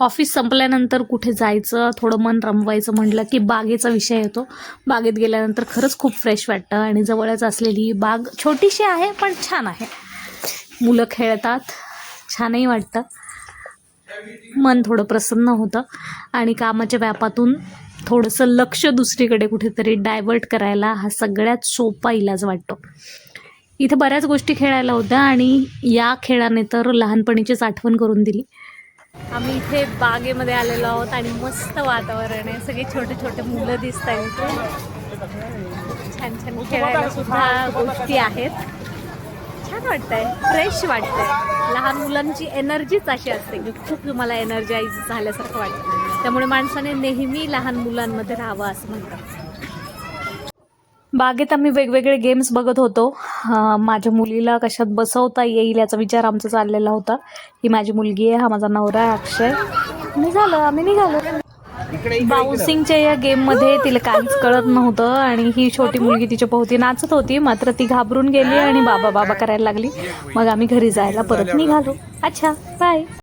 Office संपल्यानंतर कुठे जायचं थोडं मन रमवायचं म्हटलं की बागेचा विषय येतो. बागेत गेल्यानंतर खरंच खूप फ्रेश वाटतं आणि जवळच असलेली ही बाग छोटीशी आहे पण छान आहे. मुलं खेळतात छानही वाटतं. मन थोडं प्रसन्न होतं आणि कामाच्या व्यापातून थोडंसं लक्ष दुसरीकडे कुठेतरी डायवर्ट करायला हा सगळ्यात सोपा इलाज वाटतो. इथे बऱ्याच गोष्टी खेळायला होत्या आणि या खेळाने तर लहानपणीचीच आठवण करून दिली. आम्ही इथे बागेमध्ये आलेलो आहोत आणि मस्त वातावरण आहे. सगळे छोटे छोटे मुलं दिसत आहेत इथे छान छान खेळायला सुद्धा गोष्टी आहेत. छान वाटतंय. फ्रेश वाटतंय. लहान मुलांची एनर्जीच अशी असते की खूप तुम्हाला एनर्जाईज झाल्यासारखं वाटतं त्यामुळे माणसाने नेहमी लहान मुलांमध्ये राहावं असं म्हणतात. बागेत आम्ही वेगवेगळे गेम्स बघत होतो. माझ्या मुलीला कशात बसवता येईल याचा विचार आमचा चाललेला होता. ही माझी मुलगी आहे हा माझा नवरा आहे अक्षय. झालं आम्ही निघालो. बाउन्सिंगच्या या गेममध्ये तिला काहीच कळत नव्हतं आणि ही छोटी मुलगी तिच्या भोवती नाचत होती. मात्र ती घाबरून गेली आणि बाबा बाबा करायला लागली. मग आम्ही घरी जायला परत निघालो. अच्छा बाय